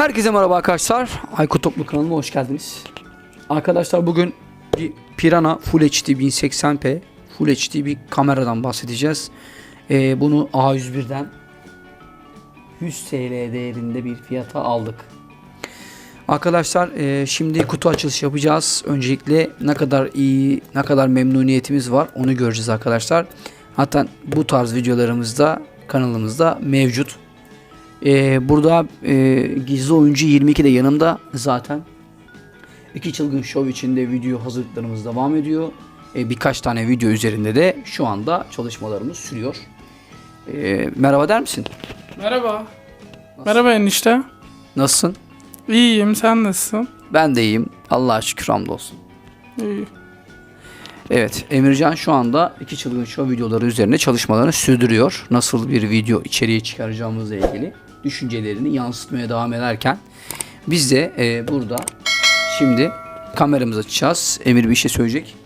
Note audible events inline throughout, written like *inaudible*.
Herkese merhaba arkadaşlar. Aykut Toplu kanalına hoş geldiniz. Arkadaşlar bugün bir Pirana Full HD 1080p Full HD bir kameradan bahsedeceğiz. Ee, bunu A101'den 100 TL değerinde bir fiyata aldık. Arkadaşlar e, şimdi kutu açılış yapacağız. Öncelikle ne kadar iyi, ne kadar memnuniyetimiz var onu göreceğiz arkadaşlar. Hatta bu tarz videolarımızda kanalımızda mevcut. Ee, burada e, gizli oyuncu 22 de yanımda zaten. İki çılgın show içinde video hazırlıklarımız devam ediyor. Ee, birkaç tane video üzerinde de şu anda çalışmalarımız sürüyor. Ee, merhaba der misin? Merhaba. Merhaba enişte. Nasılsın? İyiyim sen nasılsın? Ben de iyiyim. Allah'a şükür hamdolsun. İyi. Evet, Emircan şu anda iki çılgın show videoları üzerine çalışmalarını sürdürüyor. Nasıl bir video içeriği çıkaracağımızla ilgili düşüncelerini yansıtmaya devam ederken biz de e, burada şimdi kameramızı açacağız. Emir bir şey söyleyecek.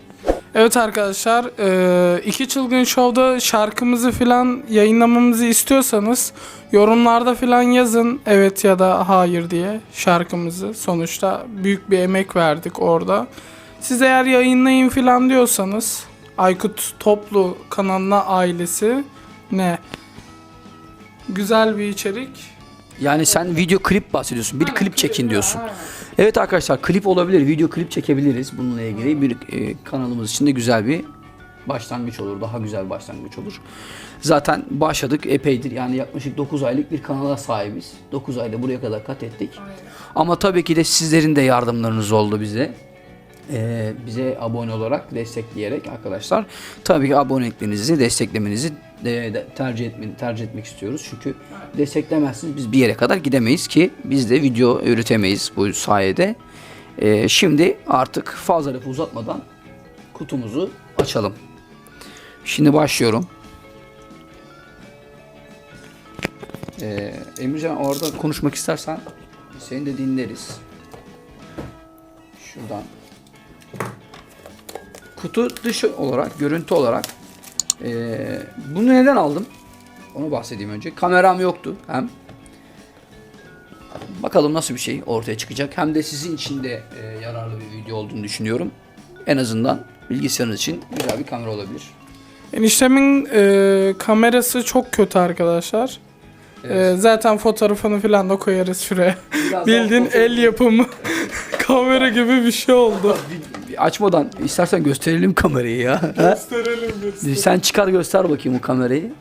Evet arkadaşlar eee, iki çılgın şovda şarkımızı filan yayınlamamızı istiyorsanız yorumlarda filan yazın evet ya da hayır diye şarkımızı. Sonuçta büyük bir emek verdik orada. Siz eğer yayınlayın filan diyorsanız Aykut Toplu kanalına ailesi ne? Güzel bir içerik. Yani sen video klip bahsediyorsun. Bir klip çekin diyorsun. Evet arkadaşlar klip olabilir. Video klip çekebiliriz bununla ilgili. Bir e, kanalımız için de güzel bir başlangıç olur. Daha güzel bir başlangıç olur. Zaten başladık epeydir. Yani yaklaşık 9 aylık bir kanala sahibiz. 9 ayda buraya kadar kat ettik. Ama tabii ki de sizlerin de yardımlarınız oldu bize. Ee, bize abone olarak destekleyerek arkadaşlar tabii ki aboneliklerinizi desteklemenizi de, de tercih etme, tercih etmek istiyoruz çünkü desteklemezseniz biz bir yere kadar gidemeyiz ki biz de video üretemeyiz bu sayede. Ee, şimdi artık fazla lafı uzatmadan kutumuzu açalım. Şimdi başlıyorum. Ee, Emircan orada konuşmak istersen seni de dinleriz. Şuradan kutu dışı olarak, görüntü olarak eee, bunu neden aldım? Onu bahsedeyim önce. Kameram yoktu hem. Bakalım nasıl bir şey ortaya çıkacak. Hem de sizin için de eee, yararlı bir video olduğunu düşünüyorum. En azından bilgisayarınız için güzel bir kamera olabilir. Eniştemin e, kamerası çok kötü arkadaşlar. E, zaten fotoğrafını falan da koyarız şuraya. Biraz Bildiğin el yapımı *laughs* kamera gibi bir şey oldu. Açmadan istersen gösterelim kamerayı ya. *laughs* Gösterelim gösterelim. Sen çıkar göster bakayım o kamerayı.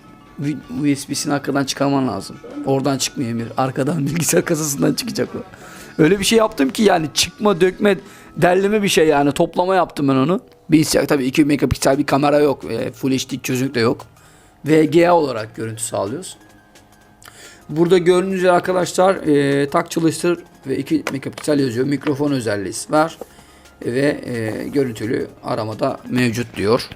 USB'sini arkadan çıkarman lazım. Oradan çıkmıyor Emir. Arkadan *laughs* bilgisayar kasasından çıkacak o. Öyle bir şey yaptım ki yani çıkma, dökme, derleme bir şey yani. Toplama yaptım ben onu. Bilgisayar tabii 2 megapiksel bir kamera yok. E, Full HD çözünürlük de yok. VGA olarak görüntü sağlıyoruz. Burada gördüğünüz üzere arkadaşlar e, tak çalıştır ve 2 megapiksel yazıyor. Mikrofon özelliği var. Ve e, görüntülü aramada mevcut diyor.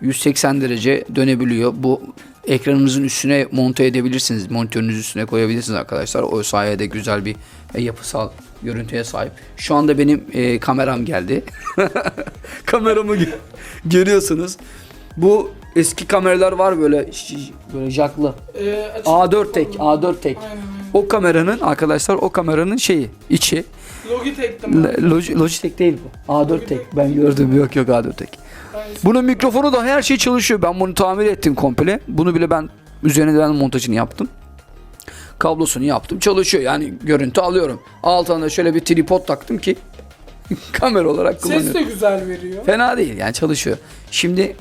180 derece dönebiliyor. Bu ekranımızın üstüne monte edebilirsiniz. Monitörünüz üstüne koyabilirsiniz arkadaşlar. O sayede güzel bir e, yapısal görüntüye sahip. Şu anda benim e, kameram geldi. *laughs* Kameramı gö- görüyorsunuz. Bu eski kameralar var böyle böyle jacklı. E, açık- A4 tek, A4 tek. Aynen. O kameranın arkadaşlar o kameranın şeyi içi Logitech'tim ben. Log- Logitech değil bu. A4 tek. Ben gördüm. Yok yok A4 tek. Bunun mikrofonu da her şey çalışıyor. Ben bunu tamir ettim komple. Bunu bile ben üzerine ben montajını yaptım. Kablosunu yaptım. Çalışıyor. Yani görüntü alıyorum. Altına da şöyle bir tripod taktım ki *laughs* kamera olarak Ses kullanıyorum. de güzel veriyor. Fena değil yani çalışıyor. Şimdi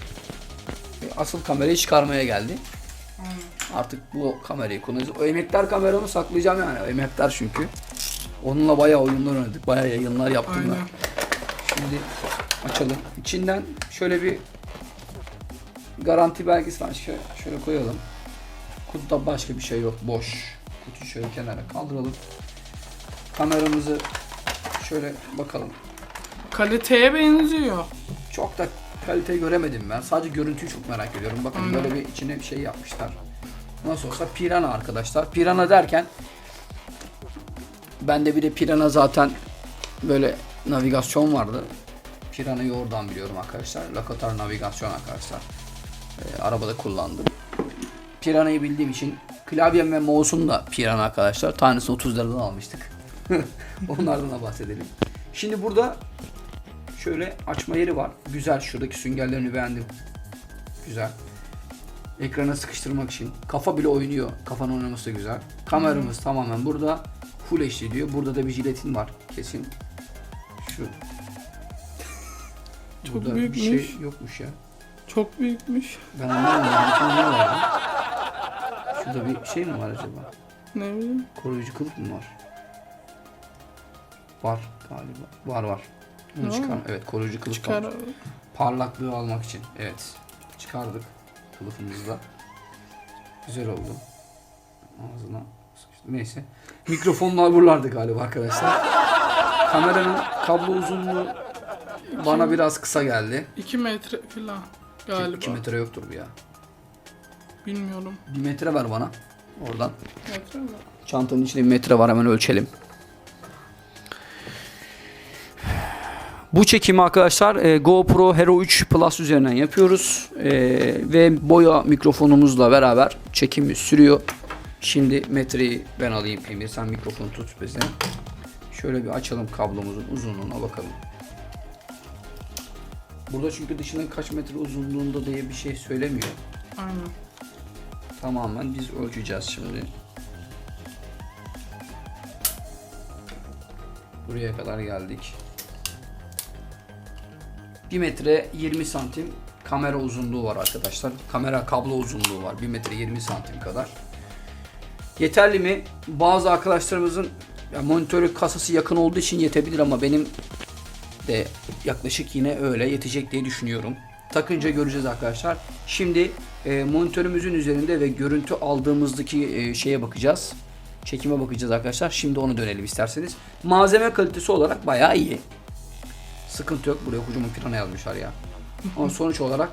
asıl kamerayı çıkarmaya geldi. Artık bu kamerayı kullanacağız. O emektar kameramı saklayacağım yani. O emektar çünkü. Onunla bayağı oyunlar oynadık. Bayağı yayınlar yaptım ben. Aynen. Şimdi açalım. İçinden şöyle bir garanti belgesi var. Şöyle, şöyle koyalım. Kutuda başka bir şey yok. Boş. Kutuyu şöyle kenara kaldıralım. Kameramızı şöyle bakalım. Kaliteye benziyor. Çok da kalite göremedim ben. Sadece görüntüyü çok merak ediyorum. Bakın Aynen. böyle bir içine bir şey yapmışlar. Nasıl olsa Pirana arkadaşlar. Pirana derken bende bir de Pirana zaten böyle navigasyon vardı. Pirana'yı oradan biliyorum arkadaşlar. Lokatar navigasyon arkadaşlar. Ee, arabada kullandım. Pirana'yı bildiğim için klavyem ve mouse'um da Pirana arkadaşlar. Tanesini 30 liradan almıştık. *laughs* Onlardan da bahsedelim. Şimdi burada şöyle açma yeri var. Güzel. Şuradaki süngerlerini beğendim. Güzel. Ekrana sıkıştırmak için. Kafa bile oynuyor. Kafanın oynaması da güzel. Kameramız tamamen burada. Full HD diyor. Burada da bir jiletin var. Kesin. Şu. Çok Burada bir büyükmüş. şey yokmuş ya. Çok büyükmüş. Ben anlamadım. Ne var ya? Şurada bir şey mi var acaba? Ne bileyim. Koruyucu kılıf mı var? Var galiba. Var var. Bunu çıkar. mı? Evet koruyucu kılıf Çıkar. var. Parlaklığı almak için. Evet. Çıkardık kılıfımızla. Güzel oldu. Ağzına. Neyse. Mikrofonlar buralardı galiba arkadaşlar. Kameranın kablo uzunluğu bana biraz kısa geldi. 2 metre falan galiba. 2 metre yoktur bu ya. Bilmiyorum. 1 metre ver bana. Oradan. Metre mi? Çantanın içinde bir metre var hemen ölçelim. Bu çekimi arkadaşlar e, GoPro Hero 3 Plus üzerinden yapıyoruz. E, ve boya mikrofonumuzla beraber çekimi sürüyor. Şimdi metreyi ben alayım Emir sen mikrofonu tut bize. Şöyle bir açalım kablomuzun uzunluğuna bakalım. Burada çünkü dışının kaç metre uzunluğunda diye bir şey söylemiyor. Aynen. Tamamen biz ölçeceğiz şimdi. Buraya kadar geldik. 1 metre 20 santim kamera uzunluğu var arkadaşlar. Kamera kablo uzunluğu var. 1 metre 20 santim kadar. Yeterli mi? Bazı arkadaşlarımızın ya monitörü kasası yakın olduğu için yetebilir ama benim de yaklaşık yine öyle yetecek diye düşünüyorum. Takınca göreceğiz arkadaşlar. Şimdi e, monitörümüzün üzerinde ve görüntü aldığımızdaki e, şeye bakacağız. Çekime bakacağız arkadaşlar. Şimdi onu dönelim isterseniz. Malzeme kalitesi olarak bayağı iyi. Sıkıntı yok. Buraya kocaman pirana yazmışlar ya. Ama sonuç olarak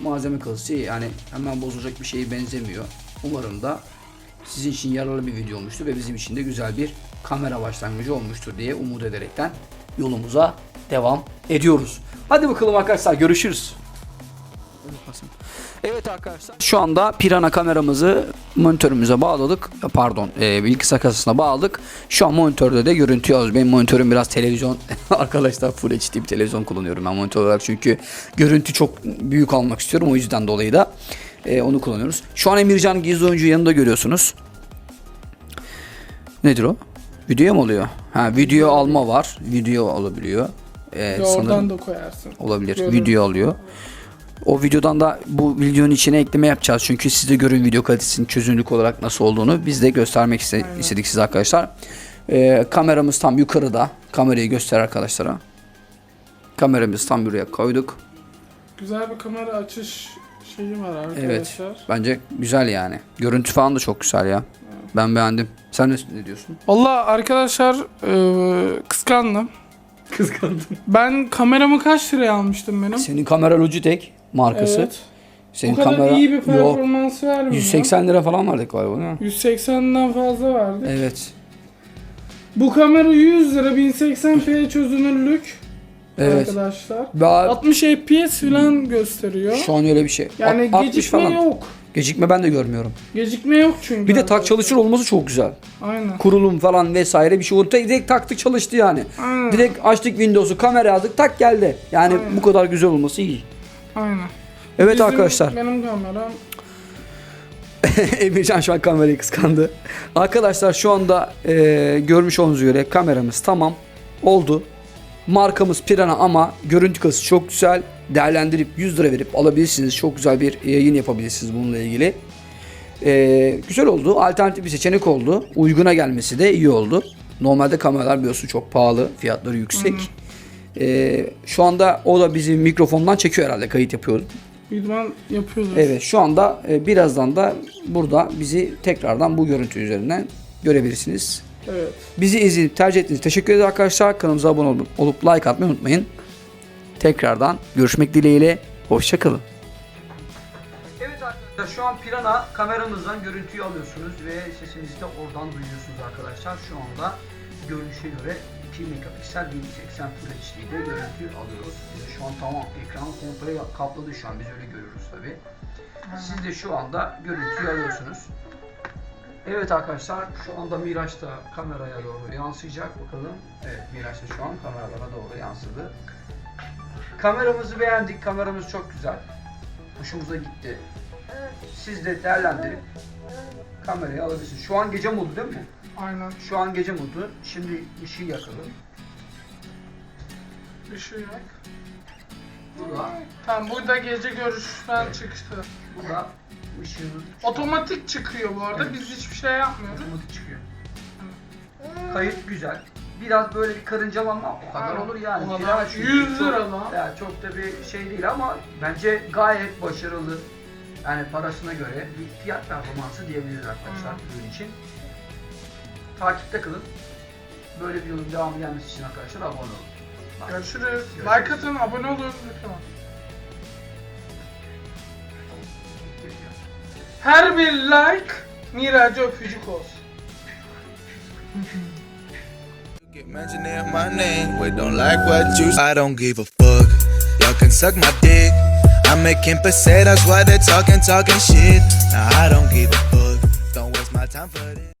malzeme iyi. yani hemen bozulacak bir şeye benzemiyor. Umarım da sizin için yararlı bir video olmuştur ve bizim için de güzel bir kamera başlangıcı olmuştur diye umut ederekten yolumuza devam ediyoruz. Hadi bakalım arkadaşlar görüşürüz. Evet arkadaşlar şu anda Pirana kameramızı monitörümüze bağladık. Pardon e, bilgisayar kasasına bağladık. Şu an monitörde de görüntü alıyoruz. Benim monitörüm biraz televizyon. *laughs* arkadaşlar Full HD bir televizyon kullanıyorum ben monitör olarak. Çünkü görüntü çok büyük almak istiyorum. O yüzden dolayı da e, onu kullanıyoruz. Şu an Emircan gizli oyuncu yanında görüyorsunuz. Nedir o? Video mu oluyor? Ha video alma var. Video alabiliyor. E, sanırım- oradan da koyarsın. olabilir. Görün. Video alıyor. O videodan da bu videonun içine ekleme yapacağız. Çünkü siz de görün video kalitesinin çözünürlük olarak nasıl olduğunu. Biz de göstermek iste- Aynen. istedik size arkadaşlar. Ee, kameramız tam yukarıda. Kamerayı göster arkadaşlara. Kameramızı tam buraya koyduk. Güzel bir kamera açış şeyi var Evet. arkadaşlar. Bence güzel yani. Görüntü falan da çok güzel ya. Ben beğendim. Sen ne, ne diyorsun? Valla arkadaşlar e, kıskandım. *laughs* Kıskandım. Ben kameramı kaç liraya almıştım benim? Senin kamera Logitech markası. Evet. Senin o kadar kamera iyi bir yok. performans vermiyor. 180 lira falan verdik galiba değil mi? 180'den fazla verdi. Evet. Bu kamera 100 lira 1080p çözünürlük Evet. arkadaşlar. Daha 60 fps falan gösteriyor. Şu an öyle bir şey. Yani 60 gecikme falan. yok. Gecikme ben de görmüyorum. Gecikme yok çünkü. Bir de tak çalışır olması çok güzel. Aynen. Kurulum falan vesaire bir şey oldu. Direkt taktık çalıştı yani. Aynen. Direkt açtık Windows'u, kamera yazdık, tak geldi. Yani Aynen. bu kadar güzel olması iyi. Aynen. Evet Bizim- arkadaşlar. Benim kameram *laughs* Emircan şu an kamerayı kıskandı. Arkadaşlar şu anda e, görmüş olduğunuz üzere kameramız tamam. Oldu. Markamız Pirana ama görüntü kalitesi çok güzel. Değerlendirip 100 lira verip alabilirsiniz. Çok güzel bir yayın yapabilirsiniz bununla ilgili. E, güzel oldu. Alternatif bir seçenek oldu. Uyguna gelmesi de iyi oldu. Normalde kameralar biliyorsun çok pahalı. Fiyatları yüksek. E, şu anda o da bizim mikrofondan çekiyor herhalde. Kayıt yapıyor. idman yapıyoruz. Evet şu anda e, birazdan da burada bizi tekrardan bu görüntü üzerinden görebilirsiniz. Evet. Bizi izleyip tercih ettiğiniz teşekkür ederiz arkadaşlar. Kanalımıza abone olup, olup like atmayı unutmayın. Tekrardan görüşmek dileğiyle. Hoşçakalın. Evet arkadaşlar şu an Pirana kameramızdan görüntüyü alıyorsunuz ve sesimizi de oradan duyuyorsunuz arkadaşlar. Şu anda görünüşe göre 2 megapiksel 1080 Full HD'de görüntü alıyoruz. Şu an tamam ekran komple kapladı şu an biz öyle görüyoruz tabi. Siz de şu anda görüntüyü alıyorsunuz. Evet arkadaşlar şu anda Miraç da kameraya doğru yansıyacak bakalım. Evet Miraç da şu an kameralara doğru yansıdı. Kameramızı beğendik. Kameramız çok güzel. Hoşumuza gitti. Siz de değerlendirip kamerayı alabilirsiniz. Şu an gece modu değil mi? Aynen. Şu an gece modu. Şimdi ışığı yakalım. Işığı yok. Bu da, Tamam burada gece görüşten çıktı. bu da ışığın Otomatik çıkıyor bu arada. Evet. Biz hiçbir şey yapmıyoruz. otomatik çıkıyor. Kayıt güzel. Biraz böyle bir karıncalanma o kadar olur yani. Kadar. Biraz çünkü 100 çok- lira lan. Ya çok da bir şey değil ama bence gayet başarılı. Yani parasına göre bir fiyat performansı diyebiliriz arkadaşlar ürün için. Takipte kalın. Böyle videonun devamı gelmesi için arkadaşlar abone olun. Bak, Görüşürüz. Görüşürüz. Like atın, abone olun lütfen. Her bir like Miraç'a öpücük olsun. Mentioning my name, we don't like what you I don't give a fuck. Y'all can suck my dick. I'm making pesetas while they're talking, talking shit. Nah, I don't give a fuck. Don't waste my time for this.